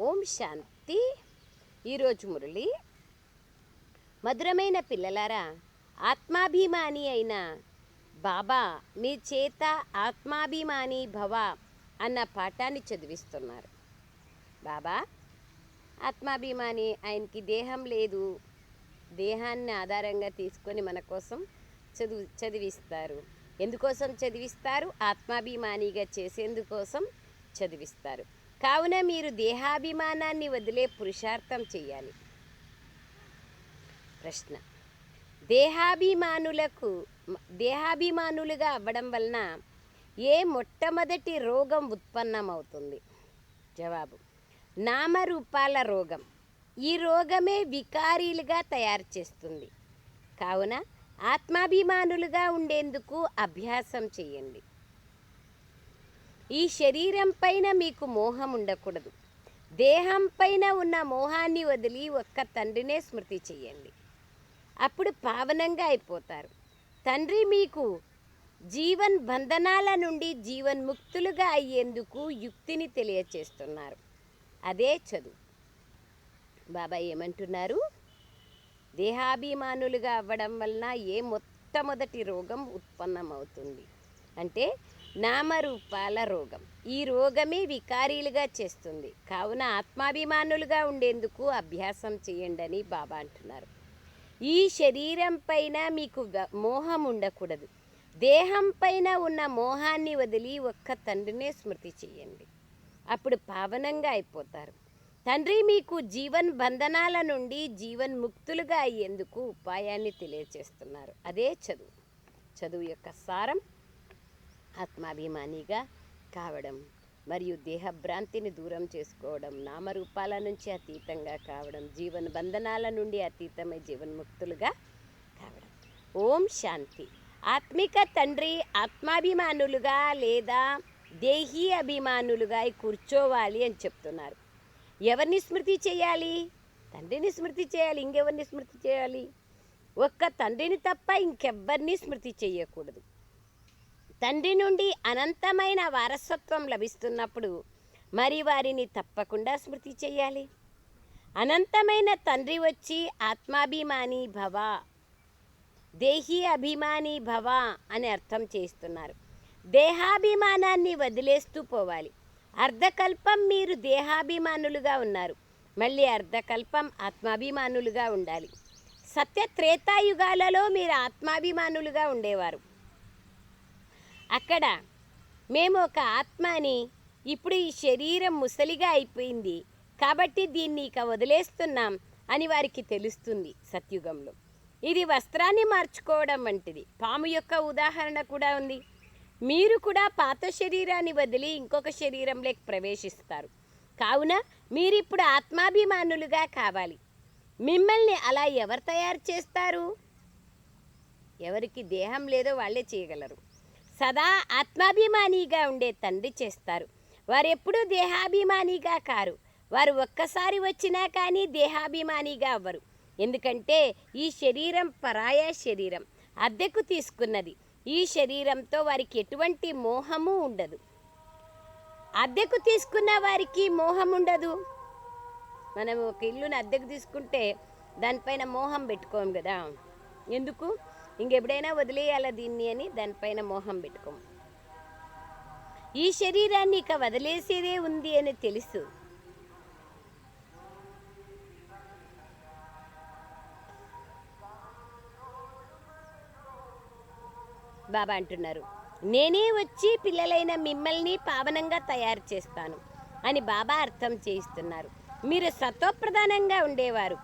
ఓం శాంతి. ఈరోజు మురళి మధురమైన పిల్లలారా ఆత్మాభిమాని అయిన బాబా మీ చేత ఆత్మాభిమాని భవ అన్న పాఠాన్ని చదివిస్తున్నారు. బాబా ఆత్మాభిమాని ఆయనకి దేహం లేదు. దేహాన్ని ఆధారంగా తీసుకొని మన కోసం చదువు చదివిస్తారు. ఎందుకోసం చదివిస్తారు? ఆత్మాభిమానిగా చేసేందుకోసం చదివిస్తారు. కావున మీరు దేహాభిమానాన్ని వదిలే పురుషార్థం చేయాలి. ప్రశ్న. దేహాభిమానులకు దేహాభిమానులుగా అవ్వడం వలన ఏ మొట్టమొదటి రోగం ఉత్పన్నమవుతుంది? జవాబు. నామరూపాల రోగం. ఈ రోగమే వికారీలుగా తయారు చేస్తుంది. కావున ఆత్మాభిమానులుగా ఉండేందుకు అభ్యాసం చేయండి. ఈ శరీరం పైన మీకు మోహం ఉండకూడదు. దేహం పైన ఉన్న మోహాన్ని వదిలి ఒక్క తండ్రినే స్మృతి చేయండి అప్పుడు పావనంగా అయిపోతారు. తండ్రి మీకు జీవన్ బంధనాల నుండి జీవన్ ముక్తులుగా అయ్యేందుకు యుక్తిని తెలియచేస్తున్నారు. అదే చదువు. బాబా ఏమంటున్నారు? దేహాభిమానులుగా అవ్వడం వలన ఏ మొట్టమొదటి రోగం ఉత్పన్నమవుతుంది? అంటే నామరూపాల రోగం. ఈ రోగమే వికారీలుగా చేస్తుంది. కావున ఆత్మాభిమానులుగా ఉండేందుకు అభ్యాసం చేయండి అని బాబా అంటున్నారు. ఈ శరీరం పైన మీకు మోహం ఉండకూడదు. దేహం పైన ఉన్న మోహాన్ని వదిలి ఒక్క తండ్రినే స్మృతి చేయండి. అప్పుడు పావనంగా అయిపోతారు. తండ్రి మీకు జీవన్ బంధనాల నుండి జీవన్ ముక్తులుగా అయ్యేందుకు ఉపాయాన్ని తెలియచేస్తున్నారు. అదే చదువు. చదువు యొక్క సారం ఆత్మాభిమానిగా కావడం మరియు దేహభ్రాంతిని దూరం చేసుకోవడం నామరూపాల నుంచి అతీతంగా కావడం జీవన బంధనాల నుండి అతీతమై జీవన్ముక్తులుగా కావడం. ఓం శాంతి. ఆత్మిక తండ్రి ఆత్మాభిమానులుగా లేదా దేహీ అభిమానులుగా కూర్చోవాలి అని చెప్తున్నారు. ఎవరిని స్మృతి చేయాలి? తండ్రిని స్మృతి చేయాలి. ఇంకెవరిని స్మృతి చేయాలి? ఒక్క తండ్రిని తప్ప ఇంకెవ్వరిని స్మృతి చేయకూడదు. తండ్రి నుండి అనంతమైన వారసత్వం లభిస్తున్నప్పుడు మరి వారిని తప్పకుండా స్మృతి చేయాలి. అనంతమైన తండ్రి వచ్చి ఆత్మాభిమాని భవ దేహీ అభిమాని భవ అని అర్థం చేస్తున్నారు. దేహాభిమానాన్ని వదిలేస్తూ పోవాలి. అర్ధకల్పం మీరు దేహాభిమానులుగా ఉన్నారు. మళ్ళీ అర్ధకల్పం ఆత్మాభిమానులుగా ఉండాలి. సత్య త్రేతాయుగాలలో మీరు ఆత్మాభిమానులుగా ఉండేవారు. అక్కడ మేము ఒక ఆత్మని ఇప్పుడు ఈ శరీరం ముసలిగా అయిపోయింది. కాబట్టి దీన్ని ఇక వదిలేస్తున్నాం అని వారికి తెలుస్తుంది సత్యుగంలో. ఇది వస్త్రాన్ని మార్చుకోవడం వంటిది. పాము యొక్క ఉదాహరణ కూడా ఉంది. మీరు కూడా పాత శరీరాన్ని వదిలి ఇంకొక శరీరంలోకి ప్రవేశిస్తారు. కావున మీరిప్పుడు ఆత్మాభిమానులుగా కావాలి. మిమ్మల్ని అలా ఎవరు తయారు చేస్తారు? ఎవరికి దేహం లేదో వాళ్ళే చేయగలరు. సదా ఆత్మాభిమానిగా ఉండే తండ్రి చేస్తారు. వారు ఎప్పుడూ దేహాభిమానిగా కారు. వారు ఒక్కసారి వచ్చినా కానీ దేహాభిమానిగా అవ్వరు. ఎందుకంటే ఈ శరీరం పరాయ శరీరం. అద్దెకు తీసుకున్నది. ఈ శరీరంతో వారికి ఎటువంటి మోహము ఉండదు. అద్దెకు తీసుకున్న వారికి మోహం ఉండదు. మనం ఒక ఇల్లుని అద్దెకు తీసుకుంటే దానిపైన మోహం పెట్టుకోము కదా. ఎందుకు? ఇంకెప్పుడైనా వదిలేయాలా దీన్ని అని దానిపైన మోహం పెట్టుకోము ఈ శరీరాన్ని ఇక వదిలేసేదే ఉంది అని తెలుసు. బాబా అంటున్నారు నేనే వచ్చి పిల్లలైన మిమ్మల్ని పావనంగా తయారు చేస్తాను అని బాబా అర్థం చేయిస్తున్నారు. మీరు సత్వప్రధానంగా ఉండేవారు.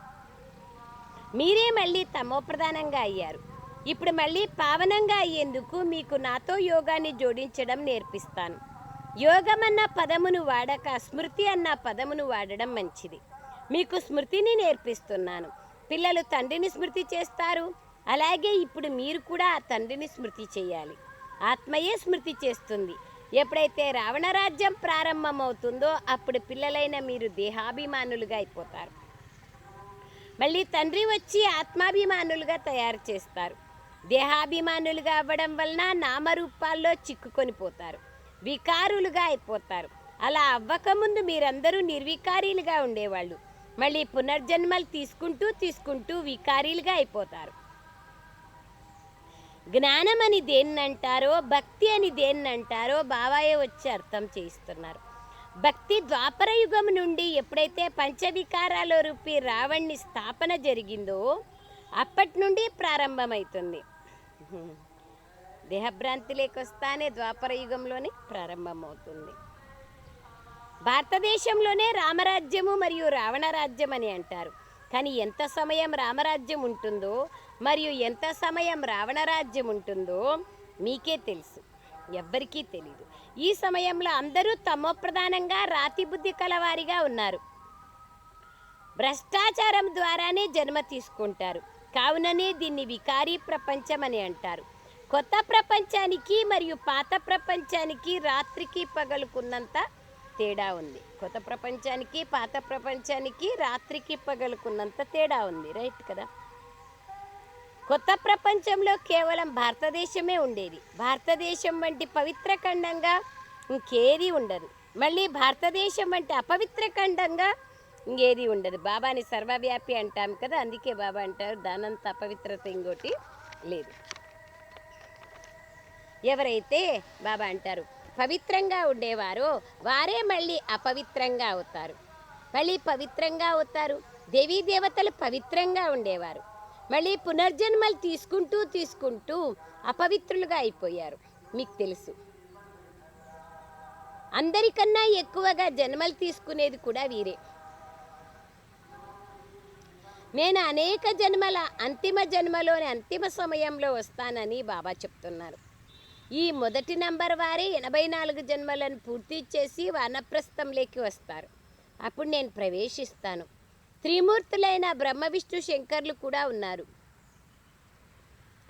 మీరే మళ్ళీ తమోప్రధానంగా అయ్యారు. ఇప్పుడు మళ్ళీ పావనంగా అయ్యేందుకు మీకు నాతో యోగాన్ని జోడించడం నేర్పిస్తాను. యోగం అన్న పదమును వాడక స్మృతి అన్న పదమును వాడడం మంచిది. మీకు స్మృతిని నేర్పిస్తున్నాను. పిల్లలు తండ్రిని స్మృతి చేస్తారు. అలాగే ఇప్పుడు మీరు కూడా ఆ తండ్రిని స్మృతి చేయాలి. ఆత్మయే స్మృతి చేస్తుంది. ఎప్పుడైతే రావణ రాజ్యం ప్రారంభమవుతుందో అప్పుడు పిల్లలైన మీరు దేహాభిమానులుగా అయిపోతారు. మళ్ళీ తండ్రి వచ్చి ఆత్మాభిమానులుగా తయారు చేస్తారు. దేహాభిమానులుగా అవ్వడం వలన నామరూపాల్లో చిక్కుకొని పోతారు. వికారులుగా అయిపోతారు. అలా అవ్వకముందు మీరందరూ నిర్వికారీలుగా ఉండేవాళ్ళు. మళ్ళీ పునర్జన్మలు తీసుకుంటూ తీసుకుంటూ వికారీలుగా అయిపోతారు. జ్ఞానం అని దేన్నంటారో భక్తి అని దేన్నంటారో బాబాయే వచ్చి అర్థం చేయిస్తున్నారు. భక్తి ద్వాపరయుగం నుండి ఎప్పుడైతే పంచవికారాల రూపి రావణ్ణి స్థాపన జరిగిందో అప్పటి నుండి ప్రారంభమవుతుంది. దేహభ్రాంతి లేకొస్తానే ద్వాపర యుగంలోనే ప్రారంభమవుతుంది. భారతదేశంలోనే రామరాజ్యము మరియు రావణ రాజ్యం అని అంటారు. కానీ ఎంత సమయం రామరాజ్యం ఉంటుందో మరియు ఎంత సమయం రావణ రాజ్యం ఉంటుందో మీకే తెలుసు. ఎవ్వరికీ తెలియదు ఈ సమయంలో అందరూ తమో ప్రధానంగా రాతి బుద్ధి కలవారిగా ఉన్నారు. భ్రష్టాచారం ద్వారానే జన్మ తీసుకుంటారు. కావుననే దీన్ని వికారీ ప్రపంచం అని అంటారు. కొత్త ప్రపంచానికి మరియు పాత ప్రపంచానికి రాత్రికి పగలుకున్నంత తేడా ఉంది. కొత్త ప్రపంచానికి పాత ప్రపంచానికి రాత్రికి పగలుకున్నంత తేడా ఉంది. రైట్ కదా? కొత్త ప్రపంచంలో కేవలం భారతదేశమే ఉండేది. భారతదేశం వంటి పవిత్ర ఖండంగా ఇంకేది ఉండదు. మళ్ళీ భారతదేశం వంటి అపవిత్ర ఖండంగా ఇంకేది ఉండదు. బాబాని సర్వవ్యాపి అంటాం కదా అందుకే బాబా అంటారు దానంత అపవిత్రత ఇంకోటి లేదు. ఎవరైతే బాబా అంటారు పవిత్రంగా ఉండేవారో వారే మళ్ళీ అపవిత్రంగా అవుతారు. మళ్ళీ పవిత్రంగా అవుతారు. దేవీ దేవతలు పవిత్రంగా ఉండేవారు. మళ్ళీ పునర్జన్మలు తీసుకుంటూ తీసుకుంటూ అపవిత్రులుగా అయిపోయారు. మీకు తెలుసు. అందరికన్నా ఎక్కువగా జన్మలు తీసుకునేది కూడా వీరే. నేను అనేక జన్మల అంతిమ జన్మలోని అంతిమ సమయంలో వస్తానని బాబా చెప్తున్నారు. ఈ మొదటి నంబర్ వారే ఎనభై నాలుగు జన్మలను పూర్తి చేసి వానప్రస్థంలోకి వస్తారు. అప్పుడు నేను ప్రవేశిస్తాను. త్రిమూర్తులైన బ్రహ్మ విష్ణు శంకర్లు కూడా ఉన్నారు.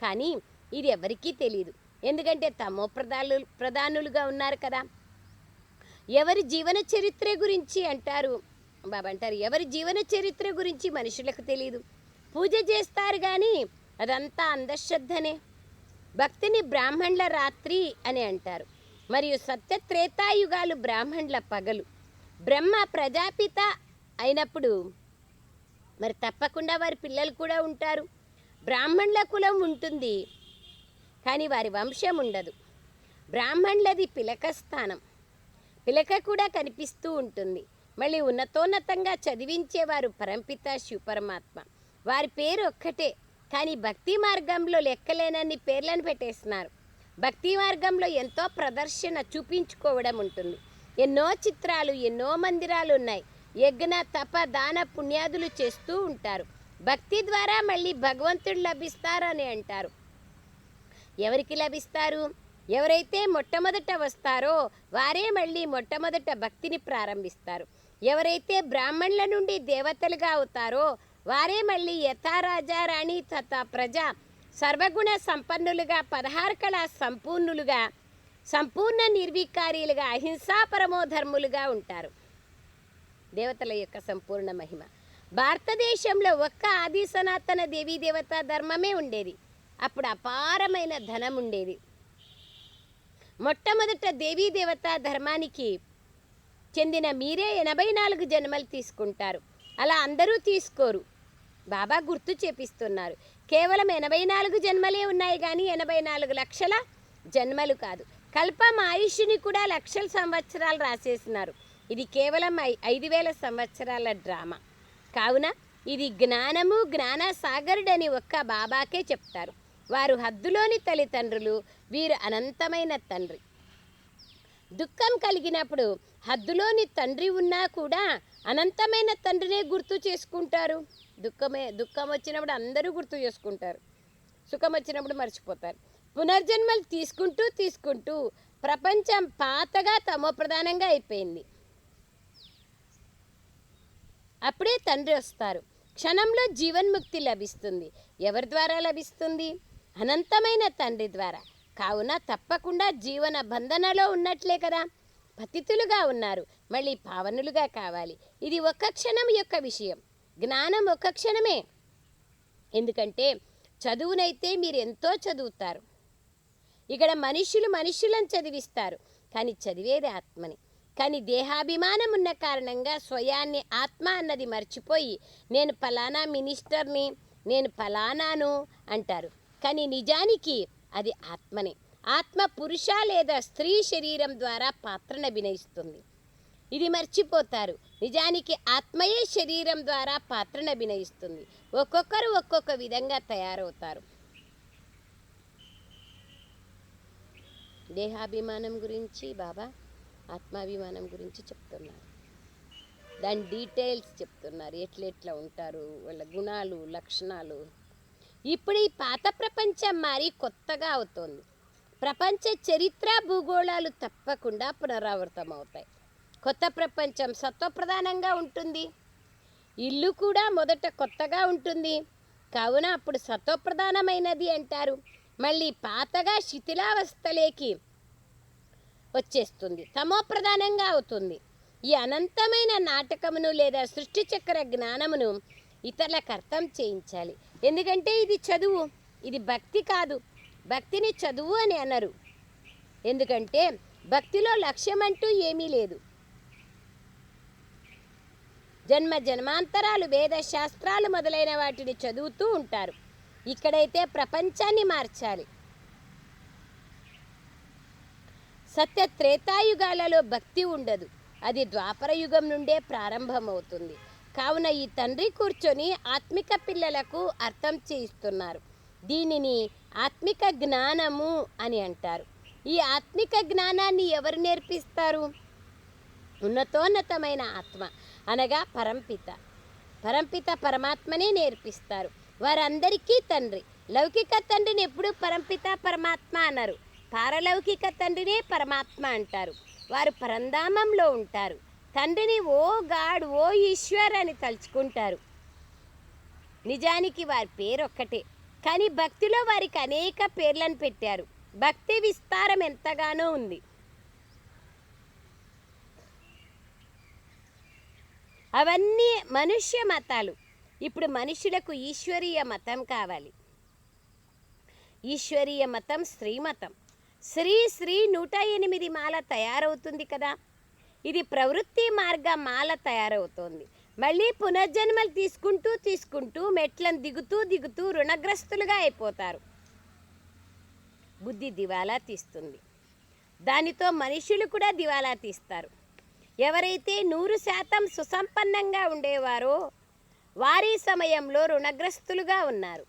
కానీ ఇది ఎవరికీ తెలియదు ఎందుకంటే తమో ప్రధాను ప్రధానులుగా ఉన్నారు కదా. ఎవరి జీవన చరిత్ర గురించి అంటారు? బాబా అంటారు ఎవరి జీవన చరిత్ర గురించి మనుషులకు తెలియదు పూజ చేస్తారు కానీ అదంతా అంధశ్రద్ధనే. భక్తిని బ్రాహ్మణుల రాత్రి అని అంటారు. మరియు సత్య త్రేతాయుగాలు బ్రాహ్మణుల పగలు. బ్రహ్మ ప్రజాపిత అయినప్పుడు మరి తప్పకుండా వారి పిల్లలు కూడా ఉంటారు. బ్రాహ్మణుల కులం ఉంటుంది కానీ వారి వంశం ఉండదు. బ్రాహ్మణులది పిలక స్థానం. పిలక కూడా కనిపిస్తూ ఉంటుంది. మళ్ళీ ఉన్నతోన్నతంగా చదివించేవారు పరంపిత శివపరమాత్మ. వారి పేరు ఒక్కటే కానీ భక్తి మార్గంలో లెక్కలేనన్ని పేర్లను పెట్టేస్తున్నారు. భక్తి మార్గంలో ఎంతో ప్రదర్శన చూపించుకోవడం ఉంటుంది. ఎన్నో చిత్రాలు ఎన్నో మందిరాలు ఉన్నాయి యజ్ఞ తప దాన పుణ్యాదులు చేస్తూ ఉంటారు. భక్తి ద్వారా మళ్ళీ భగవంతుడు లభిస్తారని అంటారు. ఎవరికి లభిస్తారు? ఎవరైతే మొట్టమొదట వస్తారో వారే మళ్ళీ మొట్టమొదట భక్తిని ప్రారంభిస్తారు. ఎవరైతే బ్రాహ్మణుల నుండి దేవతలుగా అవుతారో వారే మళ్ళీ యథారాజా రాణి తథా ప్రజ సర్వగుణ సంపన్నులుగా పదహారు కళ సంపూర్ణులుగా సంపూర్ణ నిర్వికారీలుగా అహింసాపరమో ధర్ములుగా ఉంటారు. దేవతల యొక్క సంపూర్ణ మహిమ. భారతదేశంలో ఒక్క ఆది సనాతన దేవీ దేవత ధర్మమే ఉండేది. అప్పుడు అపారమైన ధనం ఉండేది. మొట్టమొదట దేవీ దేవత ధర్మానికి చెందిన మీరే ఎనభై నాలుగు జన్మలు తీసుకుంటారు. అలా అందరూ తీసుకోరు. బాబా గుర్తు చేపిస్తున్నారు. కేవలం ఎనభై నాలుగు జన్మలే ఉన్నాయి కానీ ఎనభై నాలుగు లక్షల జన్మలు కాదు. కల్పం ఆయుష్ని కూడా లక్షల సంవత్సరాలు రాసేసినారు. ఇది కేవలం ఐ ఐదు వేల సంవత్సరాల డ్రామా. కావున ఇది జ్ఞానము జ్ఞాన సాగరుడని ఒక్క బాబాకే చెప్తారు. వారు హద్దులోని తల్లిదండ్రులు వీరు అనంతమైన తండ్రి. దుఃఖం కలిగినప్పుడు హద్దులోని తండ్రి ఉన్నా కూడా అనంతమైన తండ్రినే గుర్తు చేసుకుంటారు. దుఃఖమే దుఃఖం వచ్చినప్పుడు అందరూ గుర్తు చేసుకుంటారు. సుఖం వచ్చినప్పుడు మర్చిపోతారు. పునర్జన్మలు తీసుకుంటూ తీసుకుంటూ ప్రపంచం పాతగా తమోప్రధానంగా అయిపోయింది. అప్పుడే తండ్రి వస్తారు. క్షణంలో జీవన్ముక్తి లభిస్తుంది. ఎవరి ద్వారా లభిస్తుంది? అనంతమైన తండ్రి ద్వారా. కావున తప్పకుండా జీవన బంధనలో ఉన్నట్లే కదా. పతితులుగా ఉన్నారు. మళ్ళీ పావనులుగా కావాలి. ఇది ఒక్క క్షణం యొక్క విషయం. జ్ఞానం ఒక్క క్షణమే. ఎందుకంటే చదువునైతే మీరు ఎంతో చదువుతారు. ఇక్కడ మనుషులు మనుషులను చదివిస్తారు. కానీ చదివేది ఆత్మని. కానీ దేహాభిమానం ఉన్న కారణంగా స్వయాన్ని ఆత్మ అన్నది మర్చిపోయి నేను ఫలానా మినిస్టర్ని నేను ఫలానాను అంటారు. కానీ నిజానికి అది ఆత్మనే. ఆత్మ పురుష లేదా స్త్రీ శరీరం ద్వారా పాత్రను అభినయిస్తుంది. ఇది మర్చిపోతారు. నిజానికి ఆత్మయే శరీరం ద్వారా పాత్రను అభినయిస్తుంది. ఒక్కొక్కరు ఒక్కొక్క విధంగా తయారవుతారు. దేహాభిమానం గురించి బాబా ఆత్మాభిమానం గురించి చెప్తున్నారు. దాని డీటెయిల్స్ చెప్తున్నారు. ఎట్లెట్లా ఉంటారు? వాళ్ళ గుణాలు లక్షణాలు. ఇప్పుడు ఈ పాత ప్రపంచం మారి కొత్తగా అవుతోంది. ప్రపంచ చరిత్ర భూగోళాలు తప్పకుండా పునరావృతం అవుతాయి. కొత్త ప్రపంచం సత్వప్రధానంగా ఉంటుంది. ఇల్లు కూడా మొదట కొత్తగా ఉంటుంది. కావున అప్పుడు సత్వప్రధానమైనది అంటారు. మళ్ళీ పాతగా శిథిలావస్థలేకి వచ్చేస్తుంది. తమో ప్రధానంగా అవుతుంది. ఈ అనంతమైన నాటకమును లేదా సృష్టి చక్ర జ్ఞానమును ఇతరులకు అర్థం చేయించాలి. ఎందుకంటే ఇది చదువు. ఇది భక్తి కాదు. భక్తిని చదువు అని అనరు. ఎందుకంటే భక్తిలో లక్ష్యం అంటూ ఏమీ లేదు. జన్మ జన్మాంతరాలు వేద శాస్త్రాలు మొదలైన వాటిని చదువుతూ ఉంటారు. ఇక్కడైతే ప్రపంచాన్ని మార్చాలి. సత్య త్రేతాయుగాలలో భక్తి ఉండదు. అది ద్వాపర యుగం నుండే ప్రారంభమవుతుంది. కావున ఈ తండ్రి కూర్చొని ఆత్మిక పిల్లలకు అర్థం చేయిస్తున్నారు. దీనిని ఆత్మిక జ్ఞానము అని అంటారు. ఈ ఆత్మిక జ్ఞానాన్ని ఎవరు నేర్పిస్తారు? ఉన్నతోన్నతమైన ఆత్మ అనగా పరంపిత. పరంపిత పరమాత్మనే నేర్పిస్తారు. వారందరికీ తండ్రి. లౌకిక తండ్రిని ఎప్పుడు పరంపిత పరమాత్మ అన్నారు పారలౌకిక తండ్రినే పరమాత్మ అంటారు. వారు పరంధామంలో ఉంటారు. తండ్రిని ఓ గాడ్ ఓ ఈశ్వర్ అని తలుచుకుంటారు. నిజానికి వారి పేరు ఒక్కటే కానీ భక్తిలో వారికి అనేక పేర్లను పెట్టారు. భక్తి విస్తారం ఎంతగానో ఉంది. అవన్నీ మనుష్య మతాలు. ఇప్పుడు మనుషులకు ఈశ్వరీయ మతం కావాలి. ఈశ్వరీయ మతం స్త్రీ మతం. శ్రీ శ్రీ నూట ఎనిమిది మాల తయారవుతుంది కదా. ఇది ప్రవృత్తి మార్గ మాల తయారవుతోంది. మళ్ళీ పునర్జన్మలు తీసుకుంటూ తీసుకుంటూ మెట్లను దిగుతూ దిగుతూ రుణగ్రస్తులుగా అయిపోతారు. బుద్ధి దివాలా తీస్తుంది. దానితో మనుషులు కూడా దివాలా తీస్తారు. ఎవరైతే నూరు శాతం సుసంపన్నంగా ఉండేవారో వారి సమయంలో రుణగ్రస్తులుగా ఉన్నారు.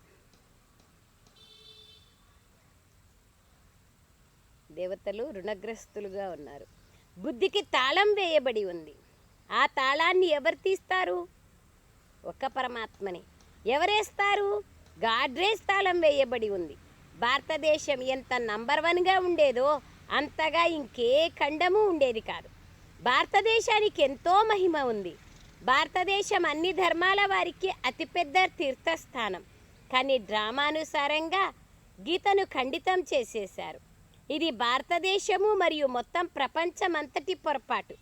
దేవతలు రుణగ్రస్తులుగా ఉన్నారు. బుద్ధికి తాళం వేయబడి ఉంది. ఆ తాళాన్ని ఎవరు తీస్తారు? ఒక్క పరమాత్మని. ఎవరేస్తారు? గాడ్రేజ్ తాళం వేయబడి ఉంది. భారతదేశం ఎంత నంబర్ వన్గా ఉండేదో అంతగా ఇంకే ఖండము ఉండేది కాదు. భారతదేశానికి ఎంతో మహిమ ఉంది. భారతదేశం అన్ని ధర్మాల వారికి అతిపెద్ద తీర్థస్థానం. కానీ డ్రామానుసారంగా గీతను ఖండితం చేసేశారు. ఇది భారతదేశము మరియు మొత్తం ప్రపంచమంతటి పొరపాటు.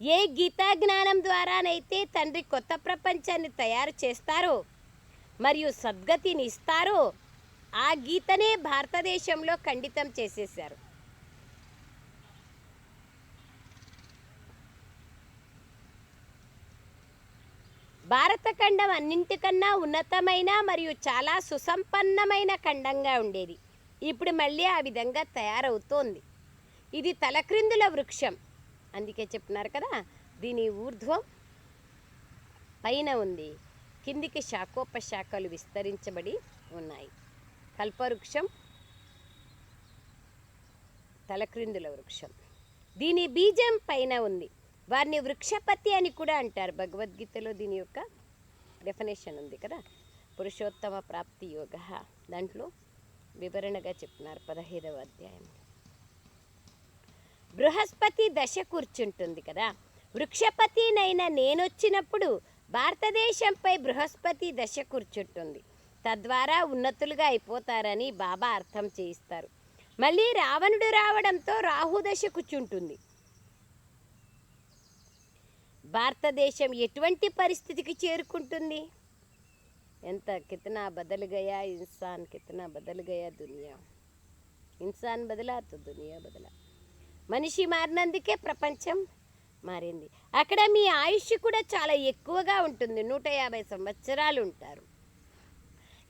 ఏ గీతా జ్ఞానం ద్వారానైతే తండ్రి కొత్త ప్రపంచాన్ని తయారు చేస్తారో మరియు సద్గతిని ఇస్తారో ఆ గీతనే భారతదేశంలో ఖండితం చేసేశారు. భారత ఖండం అన్నింటికన్నా ఉన్నతమైన మరియు చాలా సుసంపన్నమైన ఖండంగా ఉండేది. ఇప్పుడు మళ్ళీ ఆ విధంగా తయారవుతోంది. ఇది తలక్రిందుల వృక్షం. అందుకే చెప్తున్నారు కదా దీని ఊర్ధ్వం పైన ఉంది. కిందికి శాఖోపశాఖలు విస్తరించబడి ఉన్నాయి. కల్పవృక్షం తలక్రిందుల వృక్షం. దీని బీజం పైన ఉంది. వారిని వృక్షపతి అని కూడా అంటారు. భగవద్గీతలో దీని యొక్క డెఫినేషన్ ఉంది కదా. పురుషోత్తమ ప్రాప్తి యోగ. దాంట్లో వివరణగా చెప్తున్నారు పదహైదవ అధ్యాయం. బృహస్పతి దశ కూర్చుంటుంది కదా. వృక్షపతినైన నేనొచ్చినప్పుడు భారతదేశంపై బృహస్పతి దశ కూర్చుంటుంది. తద్వారా ఉన్నతులుగా అయిపోతారని బాబా అర్థం చేయిస్తారు. మళ్ళీ రావణుడు రావడంతో రాహు దశ కూర్చుంటుంది. భారతదేశం ఎటువంటి పరిస్థితికి చేరుకుంటుంది? ఎంత కితనా బదల్ గయా ఇన్సాన్ కితనా బదల్ గయా దునియా? ఇన్సాన్ బదలా తో దునియా బదలా. మనిషి మారినందుకే ప్రపంచం మారింది. అక్కడ మీ ఆయుష్ కూడా చాలా ఎక్కువగా ఉంటుంది. నూట యాభై సంవత్సరాలు ఉంటారు.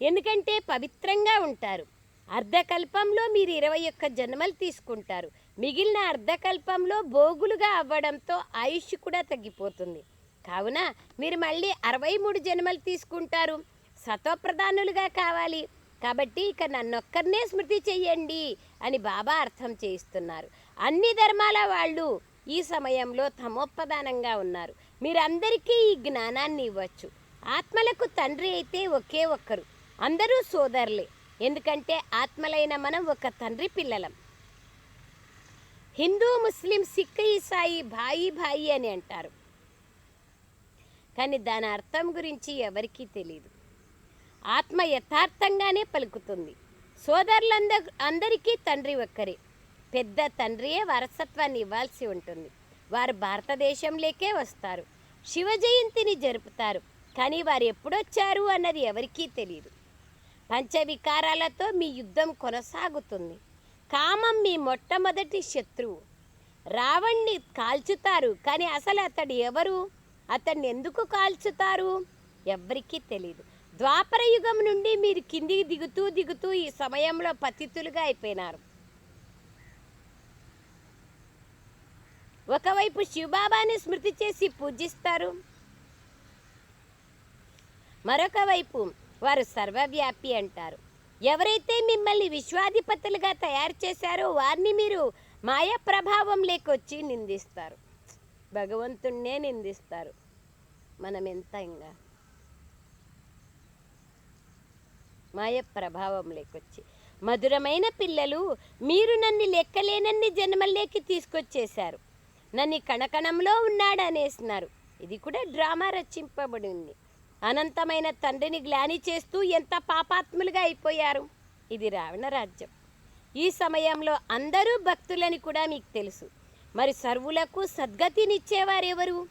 ఎందుకంటే పవిత్రంగా ఉంటారు. అర్ధకల్పంలో మీరు ఇరవై ఒక్క జన్మలు తీసుకుంటారు. మిగిలిన అర్ధకల్పంలో భోగులుగా అవ్వడంతో ఆయుష్ కూడా తగ్గిపోతుంది. కావున మీరు మళ్ళీ అరవై మూడు జన్మలు తీసుకుంటారు. సత్వప్రధానులుగా కావాలి. కాబట్టి ఇక నన్నొక్కరినే స్మృతి చెయ్యండి అని బాబా అర్థం చేయిస్తున్నారు. అన్ని ధర్మాల వాళ్ళు ఈ సమయంలో తమోప్రధానంగా ఉన్నారు. మీరందరికీ ఈ జ్ఞానాన్ని ఇవ్వచ్చు. ఆత్మలకు తండ్రి అయితే ఒకే ఒక్కరు అందరూ సోదరులే. ఎందుకంటే ఆత్మలైన మనం ఒక తండ్రి పిల్లలం. హిందూ ముస్లిం సిక్ ఈసాయి భాయి భాయి అని అంటారు. కానీ దాని అర్థం గురించి ఎవరికీ తెలియదు ఆత్మ యథార్థంగానే పలుకుతుంది. సోదరులంద అందరికీ తండ్రి ఒక్కరే. పెద్ద తండ్రియే వారసత్వాన్ని ఇవ్వాల్సి ఉంటుంది. వారు భారతదేశంలోకే వస్తారు. శివ జయంతిని జరుపుతారు. కానీ వారు ఎప్పుడొచ్చారు అన్నది ఎవరికీ తెలియదు పంచవికారాలతో మీ యుద్ధం కొనసాగుతుంది. కామం మీ మొట్టమొదటి శత్రువు. రావణ్ణి కాల్చుతారు కానీ అసలు అతడు ఎవరు? అతన్ని ఎందుకు కాల్చుతారు? ఎవ్వరికీ తెలియదు ద్వాపర యుగం నుండి మీరు కిందికి దిగుతూ దిగుతూ ఈ సమయంలో పతితులుగా అయిపోయినారు. ఒకవైపు శివబాబాని స్మృతి చేసి పూజిస్తారు. మరొక వైపు వారు సర్వవ్యాపి అంటారు. ఎవరైతే మిమ్మల్ని విశ్వాధిపతులుగా తయారు చేశారో వారిని మీరు మాయా ప్రభావం లేకొచ్చి నిందిస్తారు. భగవంతుణ్ణే నిందిస్తారు. మనం ఎంత ఇంకా మాయ ప్రభావం లేకొచ్చి. మధురమైన పిల్లలు మీరు నన్ను లెక్కలేనన్ని జన్మల్లోకి తీసుకొచ్చేశారు. నన్ను కణకణంలో ఉన్నాడనేసినారు. ఇది కూడా డ్రామా రచింపబడింది. అనంతమైన తండ్రిని గ్లాని చేస్తూ ఎంత పాపాత్ములుగా అయిపోయారు? ఇది రావణ రాజ్యం. ఈ సమయంలో అందరూ భక్తులని కూడా మీకు తెలుసు. మరి సర్వులకు సద్గతినిచ్చేవారెవరు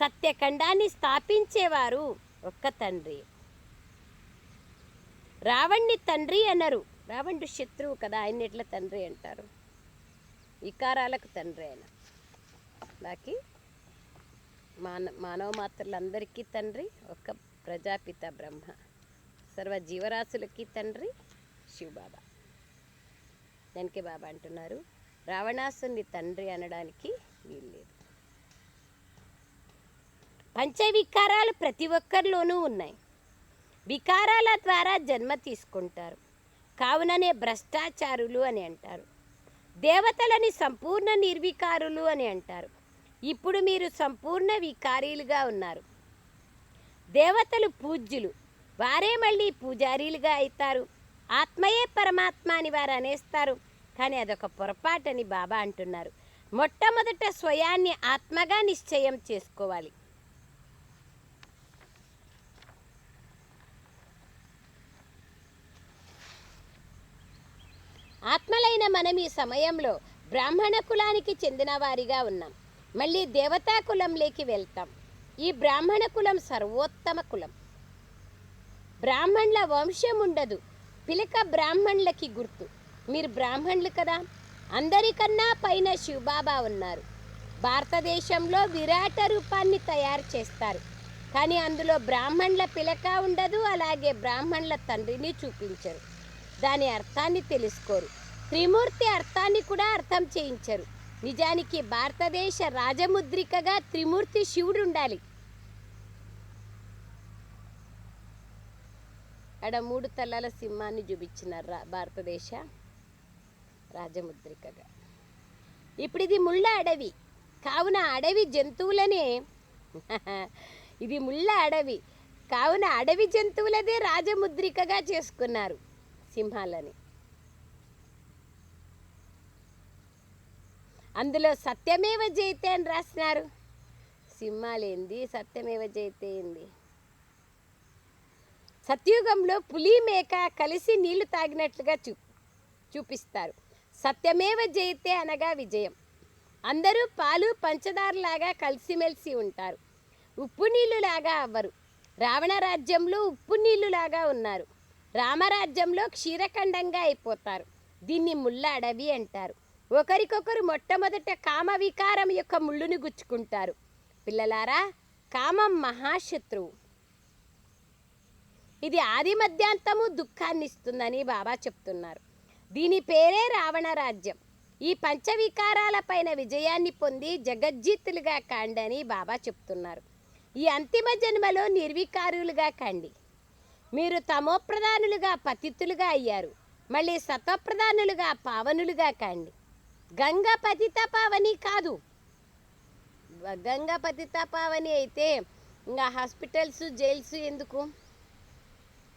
సత్యఖండాన్ని స్థాపించేవారు ఒక్క తండ్రి. రావణ్ణి తండ్రి అన్నారు రావణుడు శత్రువు కదా ఆయన ఎట్లా తండ్రి అంటారు? వికారాలకు తండ్రి ఆయన. బాకీ మాన మానవ మాతృలందరికీ తండ్రి ఒక్క ప్రజాపిత బ్రహ్మ. సర్వ జీవరాశులకి తండ్రి శివబాబా. దానికి బాబా అంటున్నారు. రావణాసుని తండ్రి అనడానికి వీల్లేదు. పంచవికారాలు ప్రతి ఒక్కరిలోనూ ఉన్నాయి. వికారాల ద్వారా జన్మ తీసుకుంటారు. కావుననే భ్రష్టాచారులు అని అంటారు. దేవతలని సంపూర్ణ నిర్వికారులు అని అంటారు. ఇప్పుడు మీరు సంపూర్ణ వికారీలుగా ఉన్నారు. దేవతలు పూజ్యులు. వారే మళ్ళీ పూజారీలుగా అవుతారు ఆత్మయే పరమాత్మ అని వారు అనేస్తారు. కానీ అదొక పొరపాటని బాబా అంటున్నారు. మొట్టమొదట స్వయాన్ని ఆత్మగా నిశ్చయం చేసుకోవాలి. ఆత్మలైన మనం ఈ సమయంలో బ్రాహ్మణ కులానికి చెందిన వారిగా ఉన్నాం. మళ్ళీ దేవతా కులంలోకి వెళ్తాం. ఈ బ్రాహ్మణ కులం సర్వోత్తమ కులం. బ్రాహ్మణుల వంశం ఉండదు. పిలక బ్రాహ్మణులకి గుర్తు. మీరు బ్రాహ్మణులు కదా? అందరికన్నా పైన శివబాబా ఉన్నారు. భారతదేశంలో విరాట రూపాన్ని తయారు చేస్తారు. కానీ అందులో బ్రాహ్మణుల పిలక ఉండదు. అలాగే బ్రాహ్మణుల తండ్రిని చూపించరు. దాని అర్థాన్ని తెలుసుకోరు. త్రిమూర్తి అర్థాన్ని కూడా అర్థం చేయించరు. నిజానికి భారతదేశ రాజముద్రికగా త్రిమూర్తి శివుడు ఉండాలి ఆడ మూడు తలల సింహాన్ని చూపించినారు రా భారతదేశ రాజముద్రికగా. ఇప్పుడు ఇది ముళ్ళ అడవి. కావున అడవి జంతువులనే ఇది ముళ్ళ అడవి. కావున అడవి జంతువులదే రాజముద్రికగా చేసుకున్నారు. సింహాలని. అందులో సత్యమేవ జయితే అని రాసినారు. సింహాలేంది? సత్యమేవ జయితే ఏంది? సత్యుగంలో పులి మేక కలిసి నీళ్ళు తాగినట్లుగా చూ చూపిస్తారు. సత్యమేవ జయితే అనగా విజయం. అందరూ పాలు పంచదారలాగా కలిసిమెలిసి ఉంటారు. ఉప్పు నీళ్ళులాగా అవ్వరు. రావణ రాజ్యంలో ఉప్పు నీళ్ళులాగా ఉన్నారు. రామరాజ్యంలో క్షీరఖండంగా అయిపోతారు. దీన్ని ముళ్ళ అడవి అంటారు. ఒకరికొకరు మొట్టమొదట కామ వికారం యొక్క ముళ్ళుని గుచ్చుకుంటారు. పిల్లలారా కామం మహాశత్రువు. ఇది ఆది మధ్యాంతము దుఃఖాన్ని ఇస్తుందని బాబా చెప్తున్నారు. దీని పేరే రావణ రాజ్యం ఈ పంచవికారాల పైన విజయాన్ని పొంది జగజ్జీతులుగా కాండని బాబా చెప్తున్నారు. ఈ అంతిమ జన్మలో నిర్వికారులుగా కండి. మీరు తమోప్రధానులుగా పతితులుగా అయ్యారు. మళ్ళీ సత్వప్రధానులుగా పావనులుగా కాండి. గంగ పతిత పావని కాదు. గంగ పతిత పావని అయితే ఇంకా హాస్పిటల్స్ జైల్స్ ఎందుకు?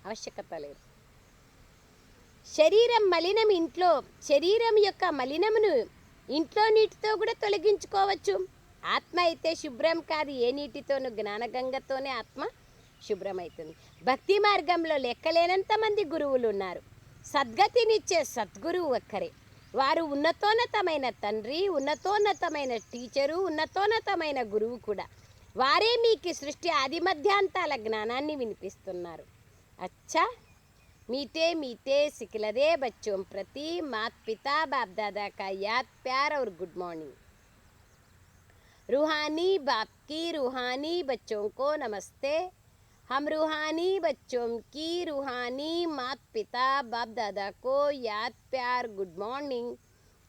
ఆవశ్యకత లేదు. శరీరం మలినం ఇంట్లో శరీరం యొక్క మలినమును ఇంట్లో నీటితో కూడా తొలగించుకోవచ్చు. ఆత్మ అయితే శుభ్రం కాదు. ఏ నీటితోనూ జ్ఞానగంగతోనే ఆత్మ శుభ్రమవుతుంది. భక్తి మార్గంలో లెక్కలేనంత మంది గురువులు ఉన్నారు సద్గతినిచ్చే సద్గురువు ఒక్కరే వారు ఉన్నతోన్నతమైన తండ్రి ఉన్నతోన్నతమైన టీచరు ఉన్నతోన్నతమైన గురువు కూడా వారే మీకు సృష్టి ఆది మధ్యాంతాల జ్ఞానాన్ని వినిపిస్తున్నారు अच्छा मीठे मीठे सिखलदे बच्चों प्रति मात पिता बाप दादा का याद प्यार और गुड मॉर्निंग रूहानी बाप की रूहानी बच्चों को नमस्ते हम रूहानी बच्चों की रूहानी मात पिता बाप दादा को याद प्यार गुड मॉर्निंग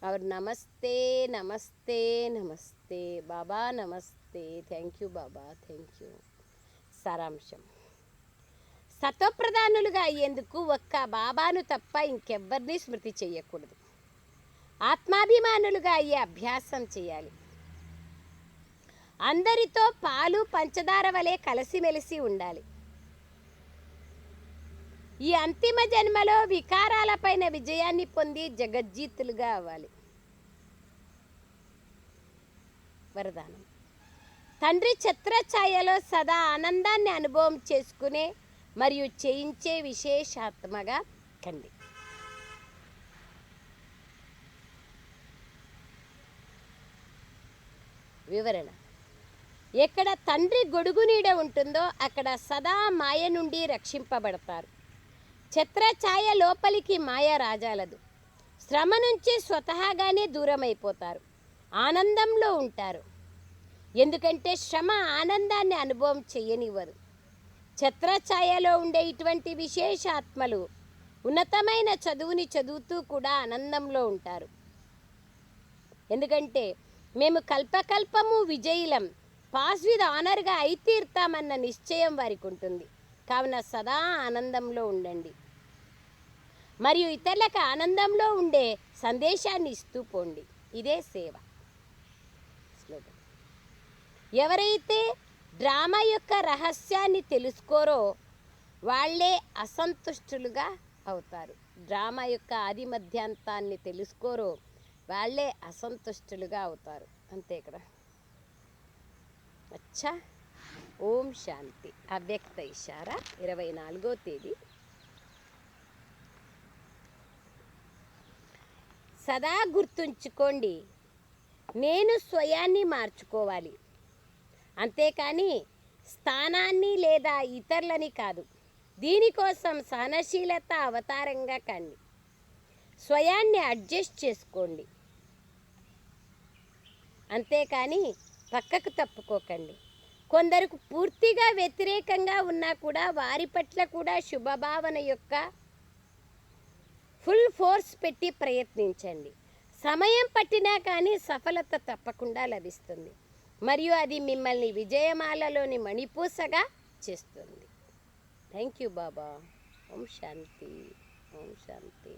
और नमस्ते नमस्ते नमस्ते बाबा नमस्ते thank you Baba thank you సారాంశం సత్వప్రధానులుగా అయ్యేందుకు ఒక్క బాబాను తప్ప ఇంకెవ్వరిని స్మృతి చేయకూడదు ఆత్మాభిమానులుగా అయ్యే అభ్యాసం చేయాలి అందరితో పాలు పంచదార వలె కలిసిమెలిసి ఉండాలి. ఈ అంతిమ జన్మలో వికారాలపైన విజయాన్ని పొంది జగజ్జీతులుగా అవ్వాలి. వరదానం. తండ్రి ఛత్రఛాయలో సదా ఆనందాన్ని అనుభవం చేసుకునే మరియు చేయించే విశేషాత్మగా కండి. వివరణ. ఎక్కడ తండ్రి గొడుగు నీడ ఉంటుందో అక్కడ సదా మాయ నుండి రక్షింపబడతారు. ఛత్రఛాయ లోపలికి మాయ రాజాలదు. శ్రమ నుంచి స్వతహాగానే దూరమైపోతారు. ఆనందంలో ఉంటారు. ఎందుకంటే శ్రమ ఆనందాన్ని అనుభవం చేయనివ్వదు. ఛత్రఛాయలో ఉండే ఇటువంటి విశేషాత్మలు ఉన్నతమైన చదువుని చదువుతూ కూడా ఆనందంలో ఉంటారు. ఎందుకంటే మేము కల్పకల్పము విజయులం. పాస్ విత్ ఆనర్గా అయితీర్తామన్న నిశ్చయం వారికి ఉంటుంది కావున సదా ఆనందంలో ఉండండి. మరియు ఇతరులకు ఆనందంలో ఉండే సందేశాన్ని ఇస్తూ పోండి. ఇదే సేవ. ఎవరైతే డ్రామా యొక్క రహస్యాన్ని తెలుసుకోరో వాళ్ళే అసంతుష్టులుగా అవుతారు. డ్రామా యొక్క ఆది మధ్యాంతాన్ని తెలుసుకోరో వాళ్ళే అసంతుష్టులుగా అవుతారు. అంతే కదా? అచ్చా. ఓం శాంతి. అవ్యక్త ఇషారా. ఇరవై నాలుగో తేదీ. సదా గుర్తుంచుకోండి నేను స్వయాన్ని మార్చుకోవాలి. అంతేకాని స్థానాన్ని లేదా ఇతరులని కాదు దీనికోసం సహనశీలత అవతారంగా కండి. స్వయాన్ని అడ్జస్ట్ చేసుకోండి. అంతేకాని పక్కకు తప్పుకోకండి. కొందరికి పూర్తిగా వ్యతిరేకంగా ఉన్నా కూడా వారి పట్ల కూడా శుభభావన యొక్క ఫుల్ ఫోర్స్ పెట్టి ప్రయత్నించండి. సమయం పట్టినా కానీ సఫలత తప్పకుండా లభిస్తుంది. మరియు అది మిమ్మల్ని విజయమాలలోని మణిపూసగా చేస్తుంది. థ్యాంక్ యూ బాబా. ఓం శాంతి. ఓం శాంతి.